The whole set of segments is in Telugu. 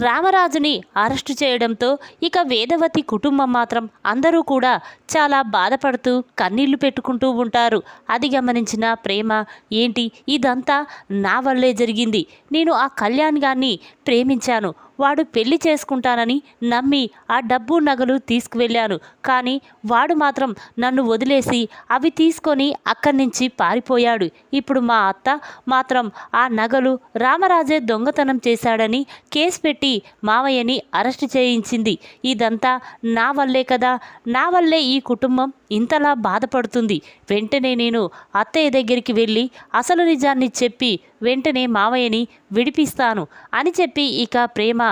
రామరాజుని అరెస్టు చేయడంతో ఇక వేదవతి కుటుంబం మాత్రం అందరూ కూడా చాలా బాధపడుతూ కన్నీళ్ళు పెట్టుకుంటూ ఉంటారు. అది గమనించిన ప్రేమ ఏంటి? ఇదంతా నా వల్లే జరిగింది. నేను ఆ కళ్యాణ్ గారిని ప్రేమించాను. వాడు పెళ్ళి చేసుకుంటానని నమ్మి ఆ డబ్బు నగలు తీసుకువెళ్ళాను. కానీ వాడు మాత్రం నన్ను వదిలేసి అవి తీసుకొని అక్కడి నుంచి పారిపోయాడు. ఇప్పుడు మా అత్త మాత్రం ఆ నగలు రామరాజే దొంగతనం చేశాడని కేసు పెట్టి మావయ్యని అరెస్ట్ చేయించింది. ఇదంతా నా వల్లే కదా? నా వల్లే ఈ కుటుంబం ఇంతలా బాధపడుతుంది. వెంటనే నేను అత్తయ్య దగ్గరికి వెళ్ళి అసలు నిజాన్ని చెప్పి వెంటనే మావయ్యని విడిపిస్తాను అని చెప్పి ఇక ప్రేమ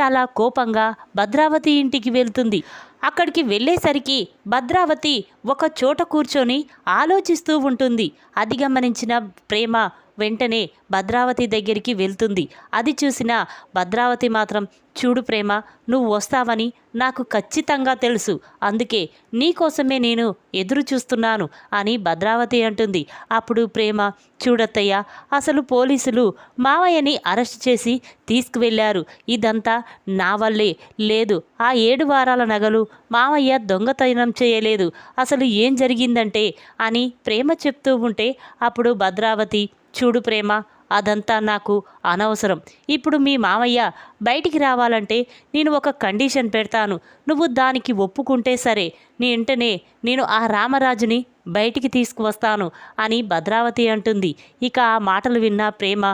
చాలా కోపంగా భద్రావతి ఇంటికి వెళ్తుంది. అక్కడికి వెళ్ళేసరికి భద్రావతి ఒక చోట కూర్చొని ఆలోచిస్తూ ఉంటుంది. అది గమనించిన ప్రేమ వెంటనే భద్రావతి దగ్గరికి వెళ్తుంది. అది చూసిన భద్రావతి మాత్రం చూడు ప్రేమ నువ్వు వస్తావని నాకు ఖచ్చితంగా తెలుసు. అందుకే నీకోసమే నేను ఎదురు చూస్తున్నాను అని భద్రావతి అంటుంది. అప్పుడు ప్రేమ చూడత్తయ్య అసలు పోలీసులు మావయ్యని అరెస్ట్ చేసి తీసుకువెళ్ళారు ఇదంతా నా వల్లే. లేదు ఆ ఏడు వారాల నగలు మావయ్య దొంగతనం చేయలేదు. అసలు ఏం జరిగిందంటే అని ప్రేమ చెప్తూ ఉంటే అప్పుడు భద్రావతి చూడు ప్రేమ అదంతా నాకు అనవసరం. ఇప్పుడు మీ మామయ్య బయటికి రావాలంటే నేను ఒక కండిషన్ పెడతాను. నువ్వు దానికి ఒప్పుకుంటే సరే నీ వెంటనే నేను ఆ రామరాజుని బయటికి తీసుకువస్తాను అని భద్రావతి అంటుంది. ఇక ఆ మాటలు విన్న ప్రేమ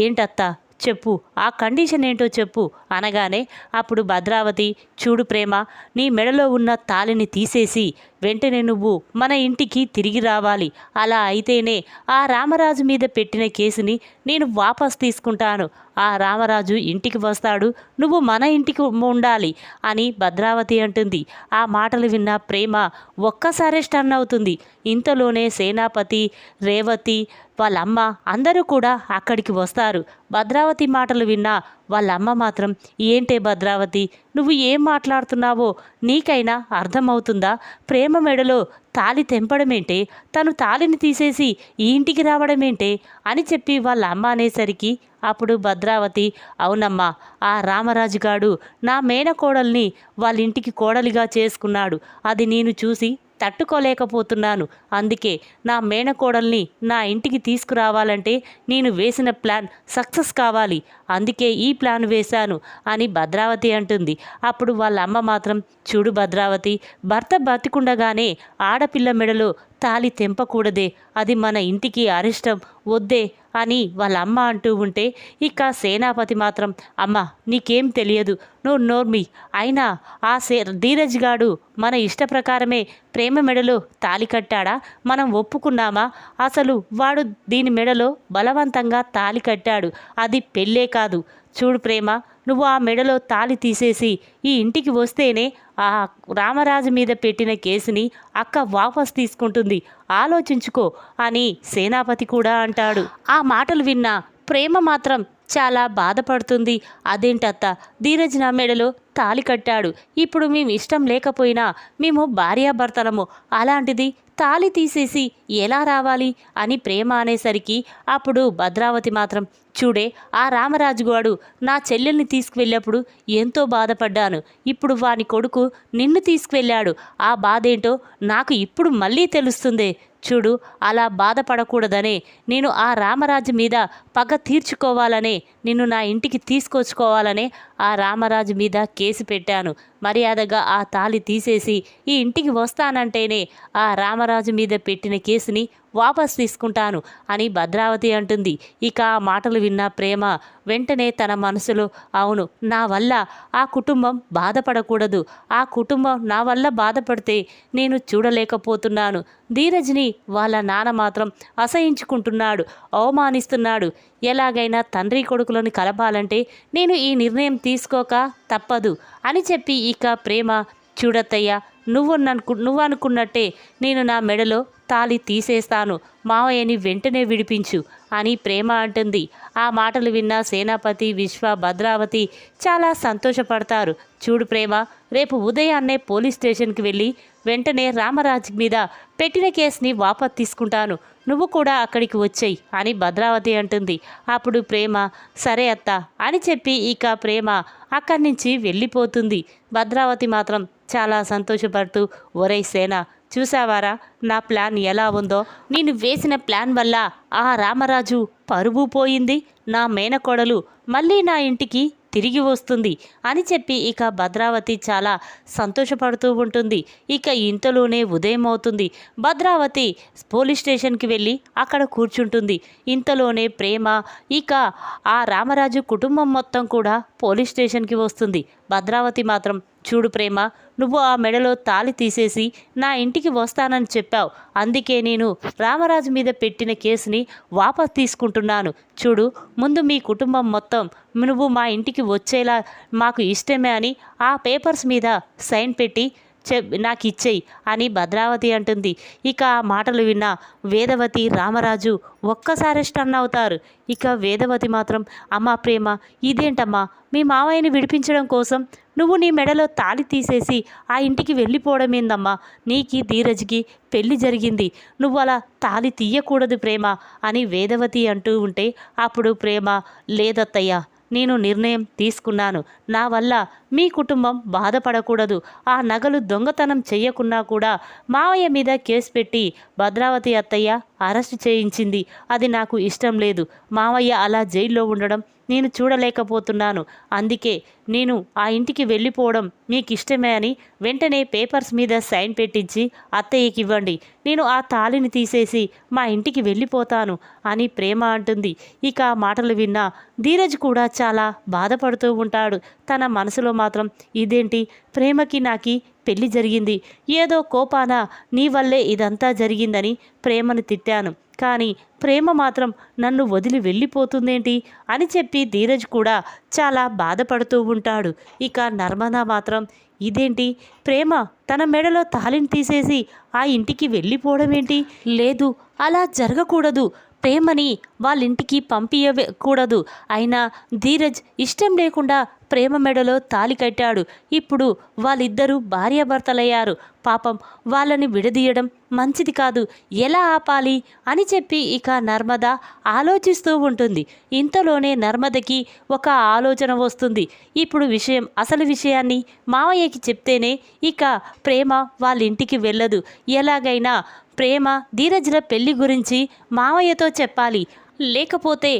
ఏంటత్తా చెప్పు ఆ కండిషన్ ఏంటో చెప్పు అనగానే అప్పుడు భద్రావతి చూడు ప్రేమ నీ మెడలో ఉన్న తాళిని తీసేసి వెంటనే నువ్వు మన ఇంటికి తిరిగి రావాలి. అలా అయితేనే ఆ రామరాజు మీద పెట్టిన కేసుని నేను వాపస్ తీసుకుంటాను. ఆ రామరాజు ఇంటికి వస్తాడు. నువ్వు మన ఇంటికి ఉండాలి అని భద్రావతి అంటుంది. ఆ మాటలు విన్న ప్రేమ ఒక్కసారే స్టన్ అవుతుంది. ఇంతలోనే సేనాపతి రేవతి వాళ్ళమ్మ అందరూ కూడా అక్కడికి వస్తారు. భద్రావతి మాటలు విన్నా వాళ్ళమ్మ మాత్రం ఏంటే భద్రావతి నువ్వు ఏం మాట్లాడుతున్నావో నీకైనా అర్థమవుతుందా? ప్రేమ మెడలో తాలి తెంపడమేంటే తను తాలిని తీసేసి ఈ ఇంటికి రావడమేంటే? అని చెప్పి వాళ్ళ అమ్మ అనేసరికి అప్పుడు భద్రావతి అవునమ్మా ఆ రామరాజుగాడు నా మేనకోడల్ని వాళ్ళ ఇంటికి కోడలిగా చేసుకున్నాడు. అది నేను చూసి తట్టుకోలేకపోతున్నాను. అందుకే నా మేనకోడల్ని నా ఇంటికి తీసుకురావాలంటే నేను వేసిన ప్లాన్ సక్సెస్ కావాలి. అందుకే ఈ ప్లాన్ వేశాను అని భద్రావతి అంటుంది. అప్పుడు వాళ్ళ అమ్మ మాత్రం చూడు భద్రావతి భర్త బతికుండగానే ఆడపిల్ల మెడలో తాలి తెంపకూడదే. అది మన ఇంటికి అరిష్టం. వద్దే అని వాళ్ళ అమ్మ అంటూ ఉంటే ఇక సేనాపతి మాత్రం అమ్మ నీకేం తెలియదు. నువ్వు నోర్మి. అయినా ఆ సే ధీరజ్ గాడు మన ఇష్ట ప్రకారమే ప్రేమ మెడలో తాలి కట్టాడా? మనం ఒప్పుకున్నామా? అసలు వాడు దీని మెడలో బలవంతంగా తాలి కట్టాడు. అది పెళ్ళే కాదు. చూడు ప్రేమ నువ్వు ఆ మెడలో తాలి తీసేసి ఈ ఇంటికి వస్తేనే ఆ రామరాజు మీద పెట్టిన కేసుని అక్క వాపస్ తీసుకుంటుంది. ఆలోచించుకో అని సేనాపతి కూడా అంటాడు. ఆ మాటలు విన్న ప్రేమ మాత్రం చాలా బాధపడుతుంది. అదేంటత్త? ధీరజ్ నా మెడలో తాలి కట్టాడు. ఇప్పుడు మేము ఇష్టం లేకపోయినా మేము భార్యాభర్తలము. అలాంటిది తాలి తీసేసి ఎలా రావాలి? అని ప్రేమ అనేసరికి అప్పుడు భద్రావతి మాత్రం చూడే ఆ రామరాజు గాడు నా చెల్లెల్ని తీసుకువెళ్ళినప్పుడు ఎంతో బాధపడ్డాను. ఇప్పుడు వాని కొడుకు నిన్ను తీసుకువెళ్ళాడు. ఆ బాధ ఏంటో నాకు ఇప్పుడు మళ్ళీ తెలుస్తుంది. చూడు అలా బాధపడకూడదనే. నేను ఆ రామరాజు మీద పగ తీర్చుకోవాలనే నిన్ను నా ఇంటికి తీసుకొచ్చుకోవాలనే ఆ రామరాజు మీద కేసు పెట్టాను. మర్యాదగా ఆ తాళి తీసేసి ఈ ఇంటికి వస్తానంటేనే ఆ రామరాజు మీద పెట్టిన కేసుని వాపస్ తీసుకుంటాను అని భద్రావతి అంటుంది. ఇక ఆ మాటలు విన్న ప్రేమ వెంటనే తన మనసులో అవును నా వల్ల ఆ కుటుంబం బాధపడకూడదు. ఆ కుటుంబం నా వల్ల బాధపడితే నేను చూడలేకపోతున్నాను. ధీరజ్ని వాళ్ళ నాన్న మాత్రం అసహించుకుంటున్నాడు అవమానిస్తున్నాడు. ఎలాగైనా తండ్రి కొడుకులను కలపాలంటే నేను ఈ నిర్ణయం తీసుకోక తప్పదు అని చెప్పి ఇక ప్రేమ చూడత్తయ్యా నువ్వు నన్ను నువ్వు అనుకున్నట్టే నేను నా మెడలో తాళి తీసేస్తాను. మావయ్యని వెంటనే విడిపించు అని ప్రేమ అంటుంది. ఆ మాటలు విన్న సేనాపతి విశ్వ భద్రావతి చాలా సంతోషపడతారు. చూడు ప్రేమ రేపు ఉదయాన్నే పోలీస్ స్టేషన్కి వెళ్ళి వెంటనే రామరాజ్ మీద పెట్టిన కేసుని వాపస్ తీసుకుంటాను. నువ్వు కూడా అక్కడికి వచ్చేయి అని భద్రావతి అంటుంది. అప్పుడు ప్రేమ సరే అత్త అని చెప్పి ఇక ప్రేమ అక్కడి నుంచి వెళ్ళిపోతుంది. భద్రావతి మాత్రం చాలా సంతోషపడుతూ ఒరే సేన చూసావారా నా ప్లాన్ ఎలా ఉందో? నేను వేసిన ప్లాన్ వల్ల ఆ రామరాజు పరువు పోయింది నా మేనకోడలు మళ్ళీ నా ఇంటికి తిరిగి వస్తుంది అని చెప్పి ఇక భద్రావతి చాలా సంతోషపడుతూ ఉంటుంది. ఇక ఇంతలోనే ఉదయం అవుతుంది. భద్రావతి పోలీస్ స్టేషన్కి వెళ్ళి అక్కడ కూర్చుంటుంది. ఇంతలోనే ప్రేమ ఇక ఆ రామరాజు కుటుంబం మొత్తం కూడా పోలీస్ స్టేషన్కి వస్తుంది. భద్రావతి మాత్రం చూడు ప్రేమ నువ్వు ఆ మెడలో తాళి తీసేసి నా ఇంటికి వస్తానని చెప్పావు. అందుకే నేను రామరాజు మీద పెట్టిన కేసుని వాపస్ తీసుకుంటున్నాను. చూడు ముందు మీ కుటుంబం మొత్తం నువ్వు మా ఇంటికి వచ్చేలా మాకు ఇష్టమే అని ఆ పేపర్స్ మీద సైన్ పెట్టి చె నాకు ఇచ్చేయి అని భద్రావతి అంటుంది. ఇక ఆ మాటలు విన్న వేదవతి రామరాజు ఒక్కసారి స్టన్ అవుతారు. ఇక వేదవతి మాత్రం అమ్మా ప్రేమ ఇదేంటమ్మా? మీ మావయ్యని విడిపించడం కోసం నువ్వు నీ మెడలో తాళి తీసేసి ఆ ఇంటికి వెళ్ళిపోవడం ఏందమ్మా నీకి ధీరజ్కి పెళ్ళి జరిగింది. నువ్వు అలా తాళి తీయకూడదు ప్రేమ అని వేదవతి అంటూ ఉంటే అప్పుడు ప్రేమ లేదత్తయ్య నేను నిర్ణయం తీసుకున్నాను. నా వల్ల మీ కుటుంబం బాధపడకూడదు. ఆ నగలు దొంగతనం చెయ్యకున్నా కూడా మావయ్య మీద కేసు పెట్టి భద్రావతి అత్తయ్య అరెస్ట్ చేయించింది. అది నాకు ఇష్టం లేదు. మావయ్య అలా జైల్లో ఉండడం నేను చూడలేకపోతున్నాను. అందుకే నేను ఆ ఇంటికి వెళ్ళిపోవడం మీకు ఇష్టమే అని వెంటనే పేపర్స్ మీద సైన్ పెట్టించి అత్తయ్యకి ఇవ్వండి. నేను ఆ తాళిని తీసేసి మా ఇంటికి వెళ్ళిపోతాను అని ప్రేమ అంటుంది. ఇక ఆ మాటలు విన్న ధీరజ్ కూడా చాలా బాధపడుతూ ఉంటాడు. తన మనసులో మాత్రం ఇదేంటి? ప్రేమకి నాకి పెళ్ళి జరిగింది. ఏదో కోపాన నీ వల్లే ఇదంతా జరిగిందని ప్రేమను తిట్టాను. కానీ ప్రేమ మాత్రం నన్ను వదిలి వెళ్ళిపోతుందేంటి? అని చెప్పి ధీరజ్ కూడా చాలా బాధపడుతూ ఉంటాడు. ఇక నర్మదా మాత్రం ఇదేంటి? ప్రేమ తన మెడలో తాళిని తీసేసి ఆ ఇంటికి వెళ్ళిపోవడం ఏంటి లేదు అలా జరగకూడదు. ప్రేమని వాళ్ళ ఇంటికి పంపించకూడదు అయినా ధీరజ్ ఇష్టం లేకుండా ప్రేమ మెడలో తాలి కట్టాడు. ఇప్పుడు వాళ్ళిద్దరూ భార్యాభర్తలయ్యారు. పాపం వాళ్ళని విడదీయడం మంచిది కాదు. ఎలా ఆపాలి? అని చెప్పి ఇక నర్మద ఆలోచిస్తూ ఉంటుంది. ఇంతలోనే నర్మదకి ఒక ఆలోచన వస్తుంది. ఇప్పుడు విషయం అసలు విషయాన్ని మావయ్యకి చెప్తేనే ఇక ప్రేమ వాళ్ళ ఇంటికి వెళ్ళదు. ఎలాగైనా ప్రేమ ధీరజ్ల పెళ్ళి గురించి మావయ్యతో చెప్పాలి. లేకపోతే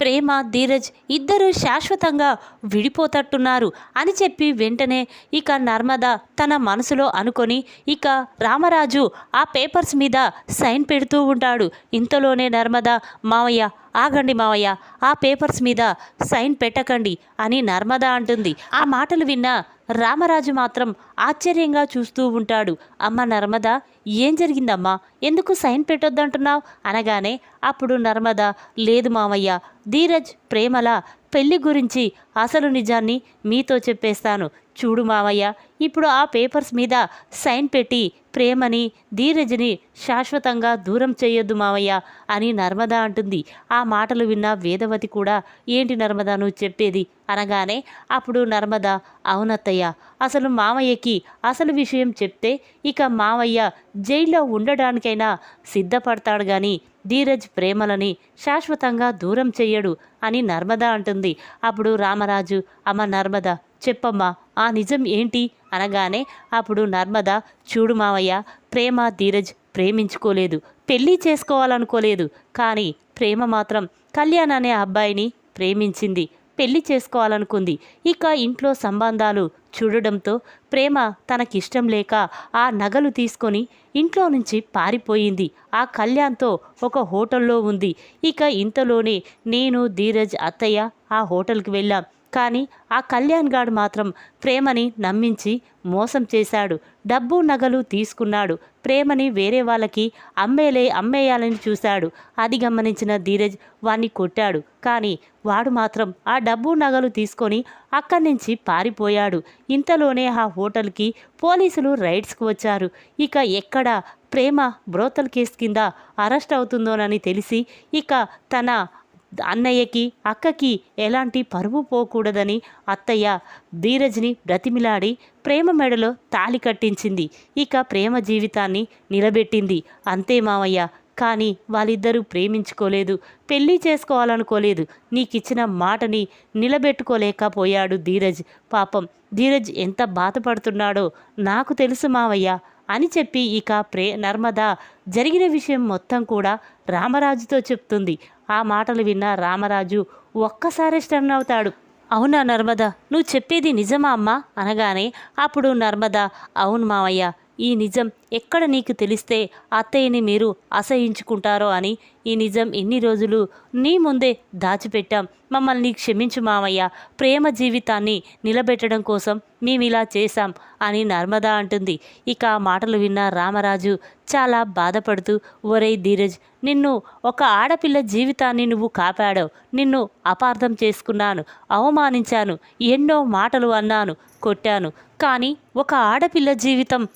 ప్రేమ ధీరజ్ ఇద్దరు శాశ్వతంగా విడిపోతట్టున్నారు అని చెప్పి వెంటనే ఇక నర్మద తన మనసులో అనుకొని ఇక రామరాజు ఆ పేపర్స్ మీద సైన్ పెడుతూ ఉంటాడు. ఇంతలోనే నర్మద మావయ్య ఆగండి మావయ్య ఆ పేపర్స్ మీద సైన్ పెట్టకండి అని నర్మద అంటుంది. ఆ మాటలు విన్న రామరాజు మాత్రం ఆశ్చర్యంగా చూస్తూ ఉంటాడు. అమ్మ నర్మద ఏం జరిగిందమ్మా? ఎందుకు సైన్ పెట్టొద్దంటున్నావు? అనగానే అప్పుడు నర్మద లేదు మావయ్య ధీరజ్ ప్రేమల పెళ్ళి గురించి అసలు నిజాన్ని మీతో చెప్పేస్తాను. చూడు మావయ్య ఇప్పుడు ఆ పేపర్స్ మీద సైన్ పెట్టి ప్రేమని ధీరజ్ని శాశ్వతంగా దూరం చేయొద్దు మావయ్య అని నర్మద అంటుంది. ఆ మాటలు విన్న వేదవతి కూడా ఏంటి నర్మద నువ్వు చెప్పేది? అనగానే అప్పుడు నర్మద అవునత్తయ్య అసలు మామయ్యకి అసలు విషయం చెప్తే ఇక మావయ్య జైల్లో ఉండడానికైనా సిద్ధపడతాడు కానీ ధీరజ్ ప్రేమలని శాశ్వతంగా దూరం చెయ్యడు అని నర్మద అంటుంది. అప్పుడు రామరాజు అమ్మ నర్మద చెప్పమ్మా ఆ నిజం ఏంటి? అనగానే అప్పుడు నర్మద చూడు మావయ్య ప్రేమ ధీరజ్ ప్రేమించుకోలేదు పెళ్ళి చేసుకోవాలనుకోలేదు కానీ ప్రేమ మాత్రం కళ్యాణ్ అనే అబ్బాయిని ప్రేమించింది. పెళ్ళి చేసుకోవాలనుకుంది. ఇక ఇంట్లో సంబంధాలు చూడడంతో ప్రేమ తనకిష్టం లేక ఆ నగలు తీసుకొని ఇంట్లో నుంచి పారిపోయింది. ఆ కళ్యాణ్తో ఒక హోటల్లో ఉంది. ఇక ఇంతలోనే నేను ధీరజ్ అత్తయ్య ఆ హోటల్కి వెళ్ళాం. కానీ ఆ కళ్యాణ్ గాడు మాత్రం ప్రేమని నమ్మించి మోసం చేశాడు. డబ్బు నగలు తీసుకున్నాడు. ప్రేమని వేరే వాళ్ళకి అమ్మేలే అమ్మేయాలని చూశాడు. అది గమనించిన ధీరజ్ వాణ్ణి కొట్టాడు. కానీ వాడు మాత్రం ఆ డబ్బు నగలు తీసుకొని అక్కడి నుంచి పారిపోయాడు. ఇంతలోనే ఆ హోటల్కి పోలీసులు రైడ్స్కు వచ్చారు. ఇక ఎక్కడ ప్రేమ బ్రోతల్ కేసు కింద అరెస్ట్ అవుతుందోనని తెలిసి ఇక తన అన్నయ్యకి అక్కకి ఎలాంటి పరువు పోకూడదని అత్తయ్య ధీరజ్ని బ్రతిమిలాడి ప్రేమ మెడలో తాళి కట్టించింది. ఇక ప్రేమ జీవితాన్ని నిలబెట్టింది. అంతే మావయ్య. కానీ వాళ్ళిద్దరూ ప్రేమించుకోలేదు. పెళ్ళి చేసుకోవాలనుకోలేదు. నీకిచ్చిన మాటని నిలబెట్టుకోలేకపోయాడు ధీరజ్. పాపం ధీరజ్ ఎంత బాధపడుతున్నాడో నాకు తెలుసు మావయ్య అని చెప్పి ఇక ప్రే నర్మద జరిగిన విషయం మొత్తం కూడా రామరాజుతో చెప్తుంది. ఆ మాటలు విన్న రామరాజు ఒక్కసారి స్టన్ అవుతాడు. అవునా నర్మద? నువ్వు చెప్పేది నిజమా అమ్మా? అనగానే అప్పుడు నర్మద అవును మావయ్య ఈ నిజం ఎక్కడ నీకు తెలిస్తే అత్తయ్యని మీరు అసహించుకుంటారో అని ఈ నిజం ఇన్ని రోజులు నీ ముందే దాచిపెట్టాం. మమ్మల్ని క్షమించు మావయ్య. ప్రేమ జీవితాన్ని నిలబెట్టడం కోసం మేము ఇలా చేశాం అని నర్మద అంటుంది. ఇక ఆ మాటలు విన్న రామరాజు చాలా బాధపడుతూ ఒరేయ్ ధీరజ్ నిన్ను ఒక ఆడపిల్ల జీవితాన్ని నువ్వు కాపాడావు. నిన్ను అపార్థం చేసుకున్నాను అవమానించాను ఎన్నో మాటలు అన్నాను కొట్టాను. కానీ ఒక ఆడపిల్ల జీవితం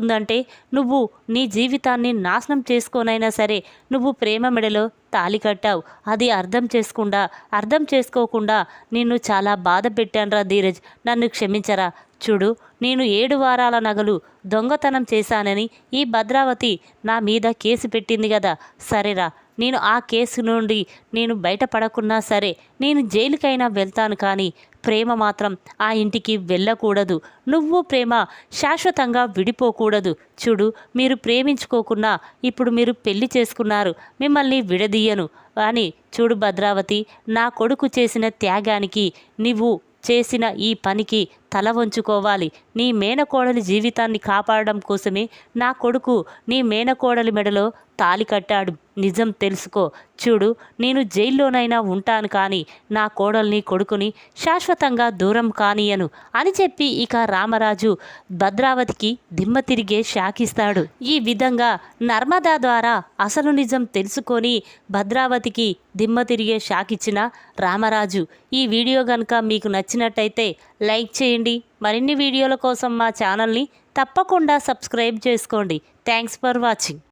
నాశనమైపోతుందంటే నువ్వు నీ జీవితాన్ని నాశనం చేసుకోనైనా సరే నువ్వు ప్రేమ మెడలో తాలి కట్టావు. అది అర్థం చేసుకుండా అర్థం చేసుకోకుండా నిన్ను చాలా బాధ పెట్టానురా ధీరజ్. నన్ను క్షమించరా. చూడు నేను ఏడు వారాల నగలు దొంగతనం చేశానని ఈ భద్రావతి నా మీద కేసు పెట్టింది కదా సరేరా నేను ఆ కేసు నుండి నేను బయటపడకున్నా సరే నేను జైలుకైనా వెళ్తాను కానీ ప్రేమ మాత్రం ఆ ఇంటికి వెళ్ళకూడదు. నువ్వు ప్రేమ శాశ్వతంగా విడిపోకూడదు. చూడు మీరు ప్రేమించుకోకున్నా ఇప్పుడు మీరు పెళ్ళి చేసుకున్నారు. మిమ్మల్ని విడదీయను. అని చూడు భద్రావతి నా కొడుకు చేసిన త్యాగానికి నువ్వు చేసిన ఈ పనికి తల వంచుకోవాలి. నీ మేనకోడలి జీవితాన్ని కాపాడడం కోసమే నా కొడుకు నీ మేనకోడలి మెడలో తాలి కట్టాడు. నిజం తెలుసుకో. చూడు నేను జైల్లోనైనా ఉంటాను కానీ నా కోడల్ని కొడుకుని శాశ్వతంగా దూరం కానియను అని చెప్పి ఇక రామరాజు భద్రావతికి దిమ్మ తిరిగే శాఖిస్తాడు. ఈ విధంగా నర్మదా ద్వారా అసలు నిజం తెలుసుకొని భద్రావతికి దిమ్మ తిరిగే షాకిచ్చిన రామరాజు. ఈ వీడియో కనుక మీకు నచ్చినట్టయితే లైక్ చేయండి. మరిన్ని వీడియోల కోసం మా ఛానల్ని తప్పకుండా సబ్స్క్రైబ్ చేసుకోండి. Thanks for watching.